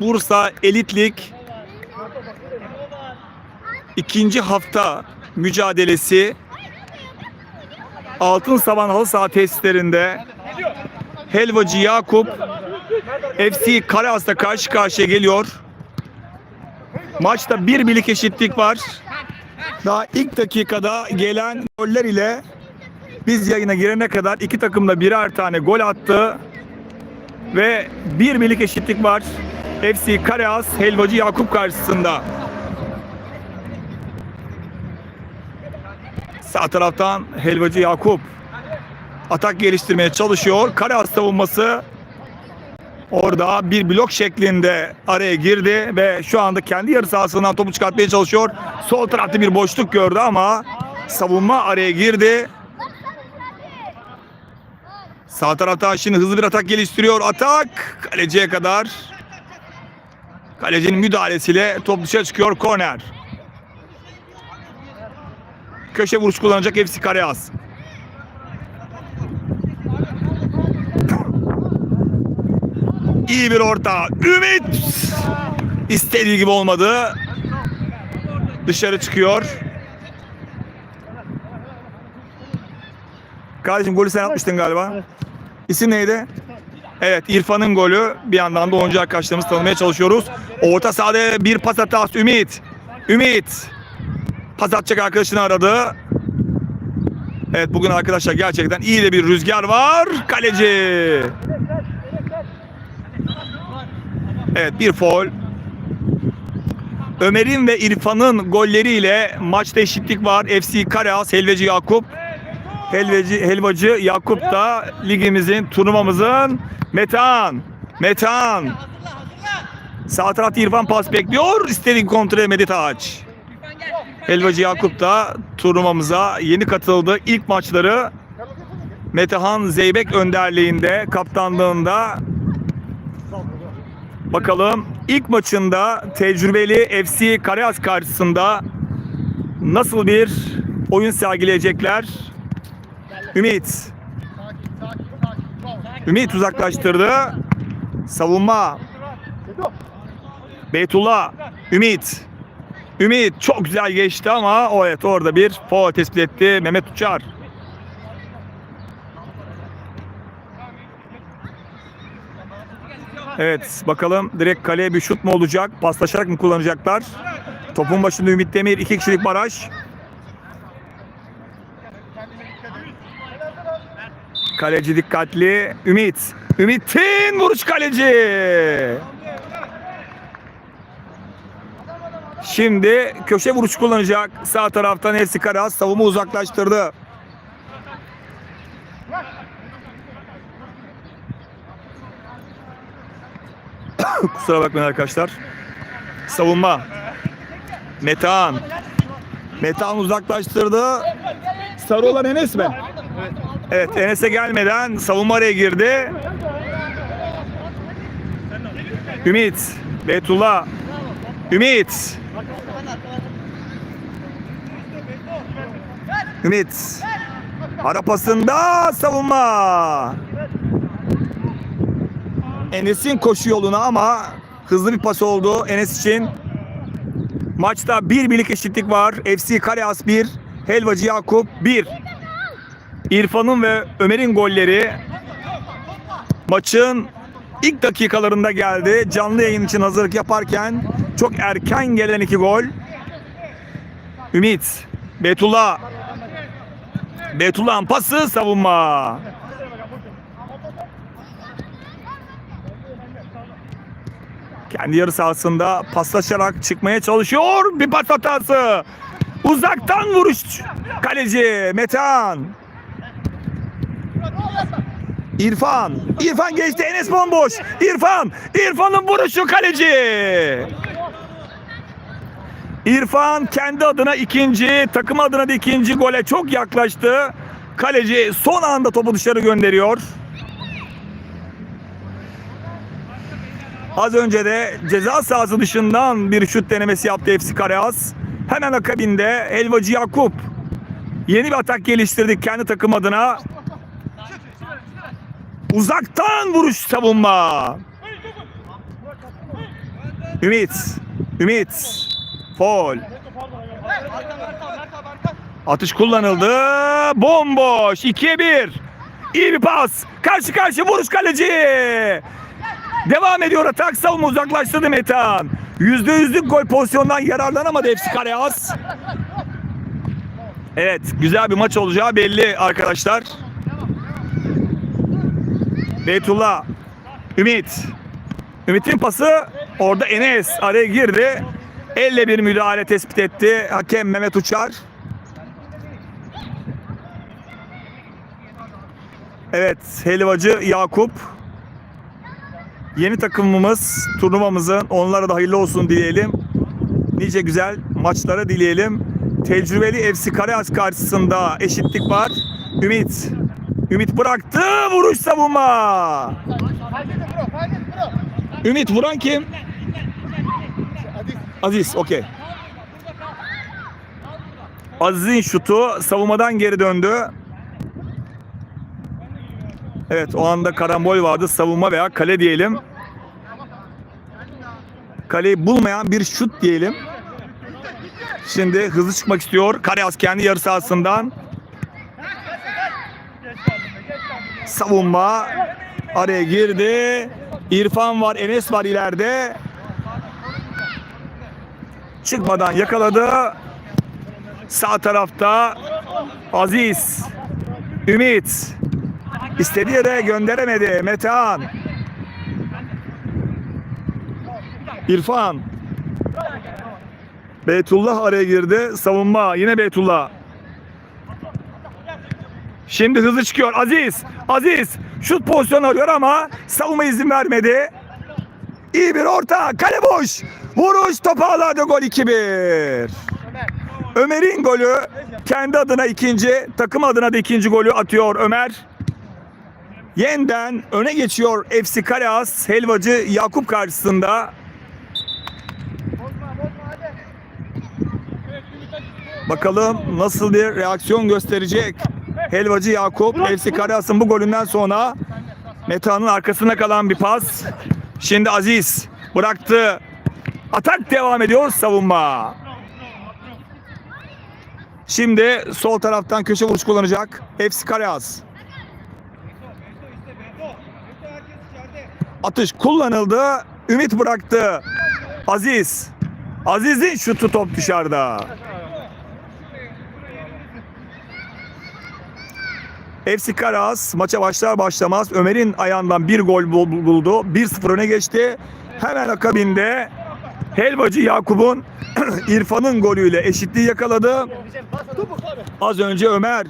Bursa Elit Lig ikinci hafta mücadelesi Altın Saban Halı Saha tesislerinde Helvacı Yakup FC Karaas'ta karşı karşıya geliyor. Maçta bir birlik eşitlik var. Daha ilk dakikada gelen goller ile biz yayına girene kadar iki takım da birer tane gol attı. Ve bir birlik eşitlik var. FC Karaas Helvacı Yakup karşısında. Sağ taraftan Helvacı Yakup atak geliştirmeye çalışıyor. Karaas savunması orada bir blok şeklinde araya girdi ve şu anda kendi yarı sahasından topu çıkartmaya çalışıyor. Sol tarafta bir boşluk gördü ama savunma araya girdi. Sağ taraftan şimdi hızlı bir atak geliştiriyor. Atak kaleciye kadar. Kalecinin müdahalesiyle top dışarı çıkıyor. Korner. Köşe vuruş kullanacak FC Karayaz. İyi bir orta. Ümit. İstediği gibi olmadı. Dışarı çıkıyor. Kardeşim golü sen atmıştın galiba. İsim neydi? Evet İrfan'ın golü. Bir yandan da oyuncu arkadaşlarımızı tanımaya çalışıyoruz. Orta sahada bir pas hatası Ümit. Ümit. Pas atacak arkadaşını aradı. Evet bugün arkadaşlar gerçekten iyi de bir rüzgar var. Kaleci. Evet bir foul. Ömer'in ve İrfan'ın golleriyle maçta eşitlik var. FC Karaas, Helveci Yakup. Helveci, Helvacı Yakup da ligimizin, turnuvamızın Metehan. Metehan. Sağ tarafta İrfan pas bekliyor. İstediği kontrol edemedi Taç. Helvacı Yakup da turnuvamıza yeni katıldı. İlk maçları Metehan Zeybek önderliğinde, kaptanlığında Bakalım ilk maçında tecrübeli FC Karayaz karşısında nasıl bir oyun sergileyecekler? Ümit. Ümit uzaklaştırdı. Savunma. Beytullah. Ümit. Ümit çok güzel geçti ama o evet orada bir foul tespit etti Mehmet Uçar. Evet bakalım direkt kaleye bir şut mu olacak? Paslaşarak mı kullanacaklar? Topun başında Ümit Demir iki kişilik baraj. Kaleci dikkatli. Ümit. Ümit'in vuruş kaleci. Şimdi köşe vuruş kullanacak. Sağ taraftan Efsi Karas savunma uzaklaştırdı. Kusura bakmayın arkadaşlar. Savunma. Metehan. Metehan uzaklaştırdı. Sarı olan Enes mi? Evet Enes'e gelmeden savunma araya girdi. Ümit. Betullah. Ümit. Ümit. Ara pasında savunma. Enes'in koşu yoluna ama hızlı bir pas oldu Enes için. Maçta bir birlik eşitlik var. FC Karaas 1, Helvacı Yakup 1. İrfan'ın ve Ömer'in golleri maçın ilk dakikalarında geldi. Canlı yayın için hazırlık yaparken çok erken gelen iki gol. Ümit, Betullah. Betullah'ın pası savunma. Kendi yarı sahasında paslaşarak çıkmaya çalışıyor. Bir pas hatası. Uzaktan vuruş. Kaleci Metehan. İrfan. İrfan geçti. Enes bomboş. İrfan. İrfan'ın vuruşu kaleci. İrfan kendi adına ikinci, takım adına da ikinci gole çok yaklaştı. Kaleci son anda topu dışarı gönderiyor. Az önce de ceza sahası dışından bir şut denemesi yaptı FC Karayaz. Hemen akabinde Helvacı Yakup yeni bir atak geliştirdik kendi takım adına. Uzaktan vuruş savunma. Ümit. Ümit. Foul. Atış kullanıldı. Bomboş. 2'ye 1. İyi bir pas. Karşı karşı vuruş kaleci. Devam ediyor atak. Savunma uzaklaştırdı Metehan. Yüzde yüzlük gol pozisyondan yararlanamadı hepsi Karayaz. Evet güzel bir maç olacağı belli arkadaşlar. Beytullah. Ümit. Ümit'in pası orada Enes araya girdi. Elle bir müdahale tespit etti. Hakem Mehmet Uçar. Evet helvacı Yakup. Yeni takımımız turnuvamızın onlara da hayırlı olsun dileyelim. Nice güzel maçlara dileyelim. Tecrübeli FC Karayaz karşısında eşitlik var. Ümit. Ümit bıraktı. Vuruş savunma. Ümit vuran kim? Aziz. Okey. Aziz'in şutu savunmadan geri döndü. Evet o anda karambol vardı. Savunma veya kale diyelim. Kaleyi bulmayan bir şut diyelim. Şimdi hızlı çıkmak istiyor. Karayaz kendi yarı sahasından. Savunma araya girdi. İrfan var, Enes var ileride. Çıkmadan yakaladı. Sağ tarafta Aziz, Ümit. İstediği yere gönderemedi. Metehan. İrfan. Beytullah araya girdi. Savunma. Yine Beytullah. Şimdi hızlı çıkıyor. Aziz. Aziz. Şut pozisyonu arıyor ama savunma izin vermedi. İyi bir orta. Kale boş. Vuruş topu. Gol 2-1. Ömer'in golü kendi adına ikinci, takım adına da ikinci golü atıyor Ömer. Yeniden öne geçiyor FC Karaas helvacı Yakup karşısında. Bakalım nasıl bir reaksiyon gösterecek helvacı Yakup. FC Karaas'ın bu golünden sonra Meta'nın arkasına kalan bir pas. Şimdi Aziz bıraktı. Atak devam ediyor savunma. Şimdi sol taraftan köşe vuruş kullanacak FC Karaas. Atış kullanıldı. Ümit bıraktı. Aziz. Aziz'in şutu top dışarıda. FC Karas maça başlar başlamaz Ömer'in ayağından bir gol bul- buldu. 1-0 öne geçti. Hemen akabinde Helvacı Yakup'un İrfan'ın golüyle eşitliği yakaladı. Az önce Ömer.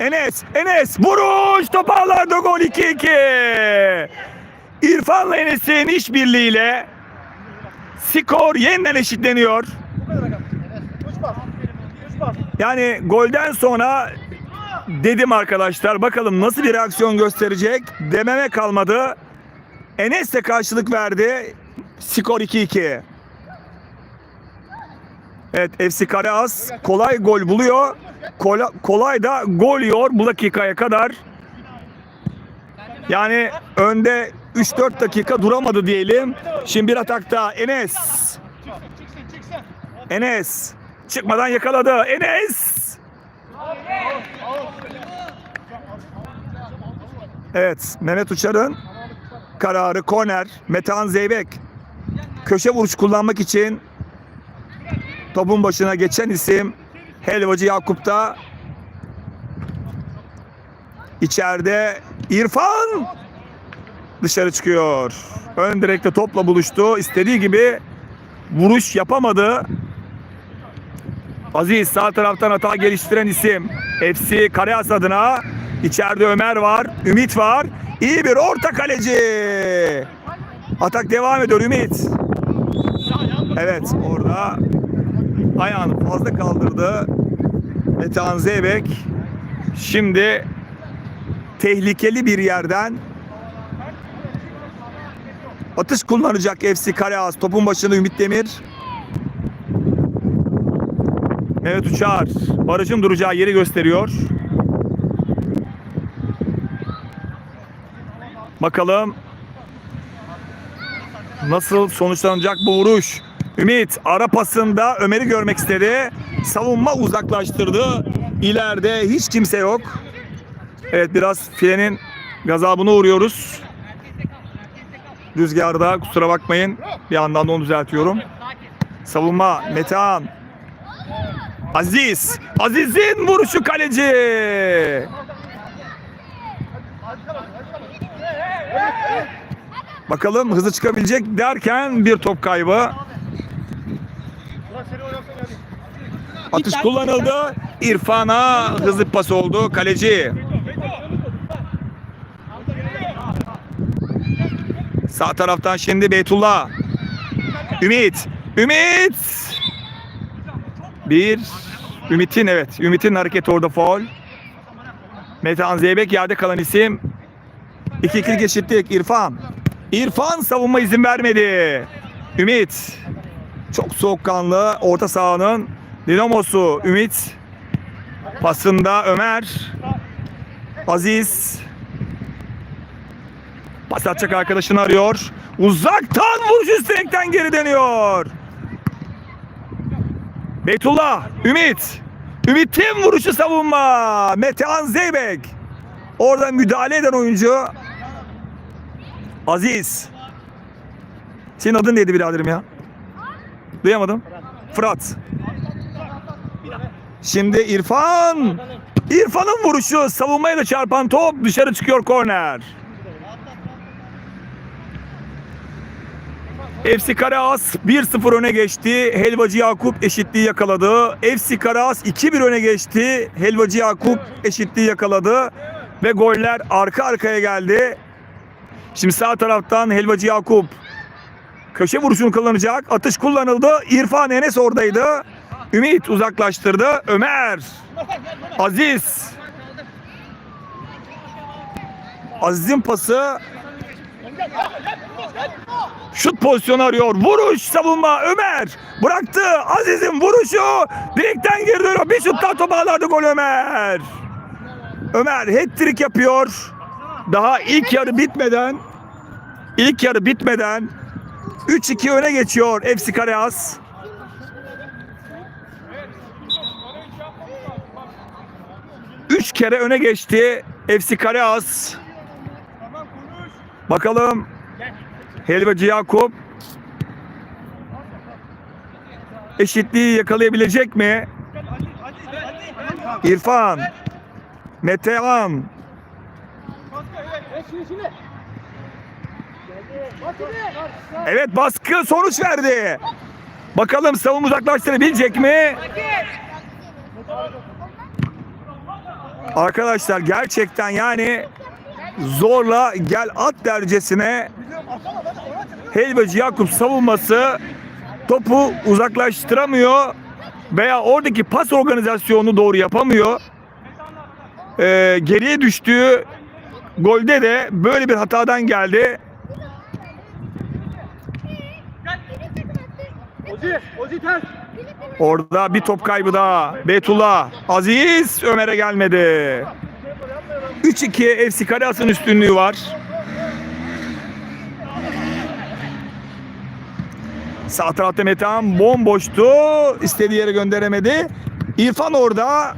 Enes, Enes vuruş top ağlarda gol 2-2. İrfan'la Enes'in işbirliğiyle skor yeniden eşitleniyor. Yani golden sonra dedim arkadaşlar bakalım nasıl bir reaksiyon gösterecek dememe kalmadı. Enes de karşılık verdi. Skor 2-2. Evet FC Karaas kolay gol buluyor. Kolay, kolay da gol yiyor bu dakikaya kadar. Yani önde 3-4 dakika duramadı diyelim. Şimdi bir atakta Enes. Enes çıkmadan yakaladı. Enes. Evet Mehmet Uçar'ın kararı korner. Metehan Zeybek köşe vuruş kullanmak için topun başına geçen isim Helvacı Yakup'ta içeride İrfan dışarı çıkıyor. Ön direkte topla buluştu. İstediği gibi vuruş yapamadı. Aziz sağ taraftan hata geliştiren isim. FC Karayas adına. İçeride Ömer var. Ümit var. İyi bir orta kaleci. Atak devam ediyor Ümit. Evet orada ayağını fazla kaldırdı. Metehan Zeybek. Şimdi tehlikeli bir yerden atış kullanacak FC Karayaz. Topun başında Ümit Demir. Mehmet Uçar barajın duracağı yeri gösteriyor. Bakalım. Nasıl sonuçlanacak bu vuruş? Ümit ara pasında Ömer'i görmek istedi. Savunma uzaklaştırdı. İleride hiç kimse yok. Evet biraz filenin gazabına uğruyoruz. Rüzgarda kusura bakmayın. Bir yandan da onu düzeltiyorum. Savunma Metehan. Aziz. Aziz'in vuruşu kaleci. Bakalım hızlı çıkabilecek derken bir top kaybı. Atış kullanıldı. İrfan'a hızlı pas oldu kaleci. Sağ taraftan şimdi Beytullah. Ümit. Ümit. Bir. Ümit'in evet. Ümit'in hareketi orada faul. Metehan Zeybek yerde kalan isim. 2-2 eşitlik İrfan. İrfan savunma izin vermedi. Ümit. Çok soğukkanlı orta sahanın dinamosu Ümit. Pasında Ömer. Aziz. Pas atacak arkadaşını arıyor. Uzaktan vuruş üst direkten geri dönüyor. Beytullah, Ümit. Ümit'in vuruşu savunma. Metehan Zeybek. Orada müdahale eden oyuncu Aziz. Senin adın neydi biraderim ya? Duyamadım. Fırat. Şimdi İrfan. İrfan'ın vuruşu savunmaya da çarpan top dışarı çıkıyor korner. FC Karaas 1-0 öne geçti. Helvacı Yakup eşitliği yakaladı. FC Karaas 2-1 öne geçti. Helvacı Yakup eşitliği yakaladı. Ve goller arka arkaya geldi. Şimdi sağ taraftan Helvacı Yakup köşe vuruşunu kullanacak. Atış kullanıldı. İrfan Enes oradaydı. Ümit uzaklaştırdı. Ömer. Aziz. Aziz'in pası Şut pozisyonu arıyor. Vuruş savunma Ömer. Bıraktı. Aziz'in vuruşu. Direkten dönüyor. Bir şuttan top ağlardı gol Ömer. Ömer hat-trick yapıyor. Daha ilk yarı bitmeden ilk yarı bitmeden 3-2 öne geçiyor FC Karayaz. Üç kere öne geçti FC Karayaz. Bakalım Helvacı Yakup eşitliği yakalayabilecek mi? İrfan, Metehan, evet baskı sonuç verdi. Bakalım savunma uzaklaştırabilecek mi? Arkadaşlar gerçekten yani zorla gel at dercesine Helvacı Yakup savunması topu uzaklaştıramıyor veya oradaki pas organizasyonunu doğru yapamıyor. Ee, geriye düştüğü golde de böyle bir hatadan geldi. Ozi, Ozi ters. Orada bir top kaybı daha. Betullah, Aziz Ömer'e gelmedi. 3-2 FC Karas'ın üstünlüğü var. Sağ tarafta Metehan bomboştu. İstediği yere gönderemedi. İrfan orada.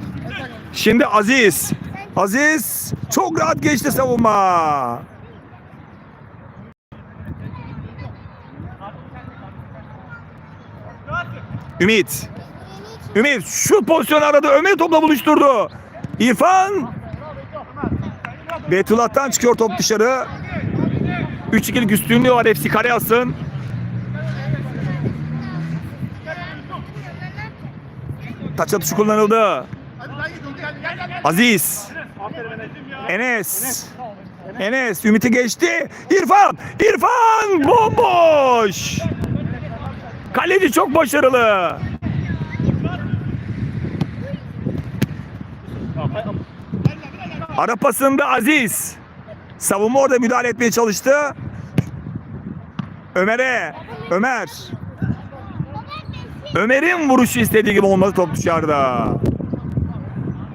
Şimdi Aziz. Aziz çok rahat geçti savunma. Ümit. Ümit şu pozisyonu aradı. Ömer topla buluşturdu. İrfan. Betullah'tan çıkıyor top dışarı. 3-2'lik üstünlüğü var FC Karayas'ın. Taç atışı kullanıldı. Aziz. Enes. Enes Ümit'i geçti. İrfan. İrfan bomboş. Kaleci çok başarılı. Ara pasında Aziz. Savunma orada müdahale etmeye çalıştı. Ömer'e. Ömer. Ömer'in vuruşu istediği gibi olmadı top dışarıda.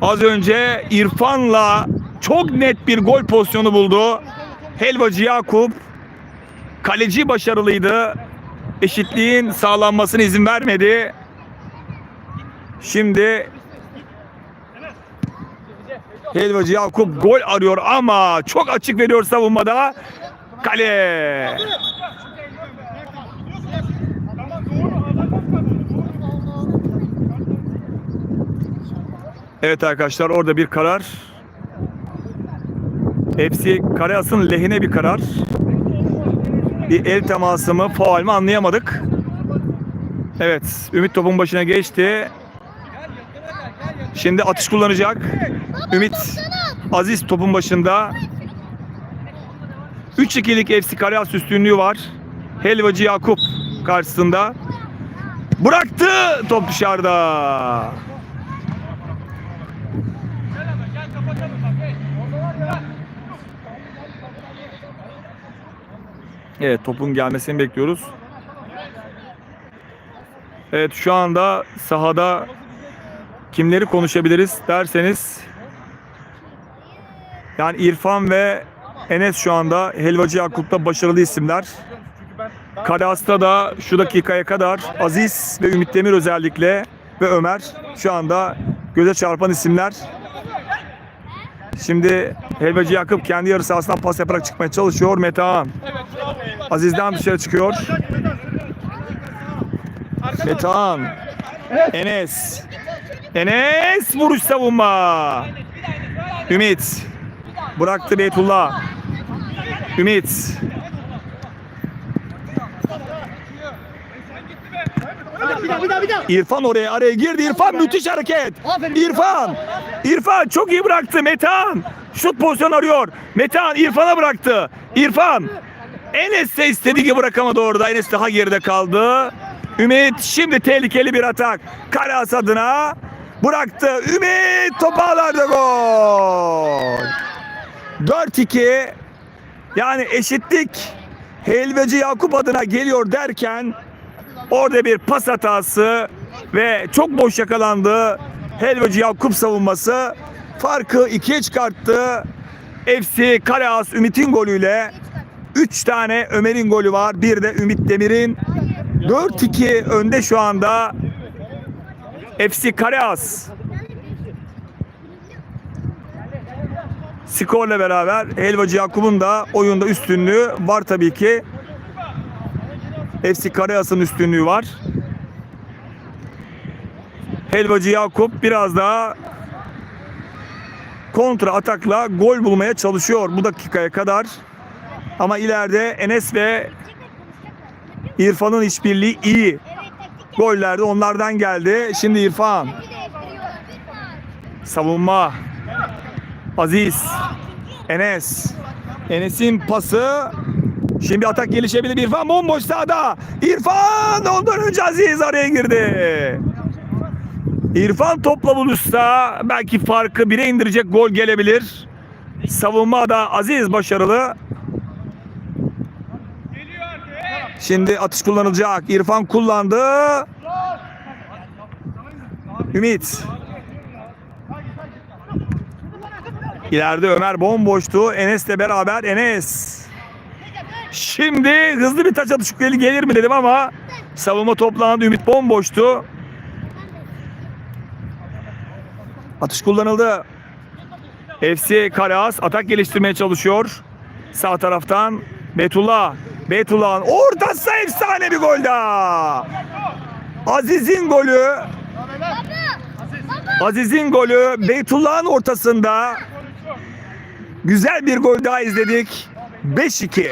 Az önce İrfan'la çok net bir gol pozisyonu buldu. Helvacı Yakup Kaleci başarılıydı. Eşitliğin sağlanmasına izin vermedi. Şimdi Helvacı Yakup gol arıyor ama çok açık veriyor savunmada. Kale. Evet arkadaşlar orada bir karar. Hepsi Karayas'ın lehine bir karar. Bir el teması mı, faul mü anlayamadık. Evet, Ümit topun başına geçti. Şimdi atış kullanacak. Ümit Aziz topun başında. 3-2'lik FC Karayas üstünlüğü var. Helvacı Yakup karşısında. Bıraktı top dışarıda. Evet topun gelmesini bekliyoruz. Evet şu anda sahada kimleri konuşabiliriz derseniz yani İrfan ve Enes şu anda Helvacı Yakup'ta başarılı isimler. Kadas'ta da şu dakikaya kadar Aziz ve Ümit Demir özellikle ve Ömer şu anda göze çarpan isimler. Şimdi Helvacı Yakup kendi yarı sahasından pas yaparak çıkmaya çalışıyor. Metehan Aziz'den dışarı çıkıyor. Metehan. Enes. Enes vuruş savunma. Ümit. Bıraktı Beytullah. Ümit. İrfan oraya araya girdi. İrfan müthiş hareket. İrfan. İrfan çok iyi bıraktı. Metehan. Şut pozisyon arıyor. Metehan İrfan'a bıraktı. İrfan. Enes de istediği gibi bırakamadı orada. Enes daha geride kaldı. Ümit şimdi tehlikeli bir atak. Karas adına bıraktı. Ümit topu ağlarda gol. 4-2 yani eşitlik Helvacı Yakup adına geliyor derken Orada bir pas hatası ve çok boş yakalandı. Helvacı Yakup savunması farkı ikiye çıkarttı. FC Karaas Ümit'in golüyle 3 tane Ömer'in golü var. Bir de Ümit Demir'in 4-2 önde şu anda FC Karaas. Skorla beraber Helvacı Yakup'un da oyunda üstünlüğü var tabii ki. FC Karayas'ın üstünlüğü var. Helvacı Yakup biraz daha kontra atakla gol bulmaya çalışıyor bu dakikaya kadar. Ama ileride Enes ve İrfan'ın işbirliği iyi. Goller de onlardan geldi. Şimdi İrfan. Savunma. Aziz. Enes. Enes'in pası. Şimdi atak gelişebilir İrfan bomboş sahada. İrfan ondan önce Aziz araya girdi. İrfan topla buluşsa belki farkı bire indirecek gol gelebilir. Savunma da Aziz başarılı. Şimdi atış kullanılacak. İrfan kullandı. Ümit. İleride Ömer bomboştu. Enes'le beraber Enes. Şimdi hızlı bir taç atışı gelir mi dedim ama savunma toplandı. Ümit bomboştu. Atış kullanıldı. FC Karaas atak geliştirmeye çalışıyor. Sağ taraftan Betullah. Betullah'ın ortası efsane bir gol daha. Aziz'in golü. Aziz'in golü Beytullah'ın ortasında. Güzel bir gol daha izledik. 5-2.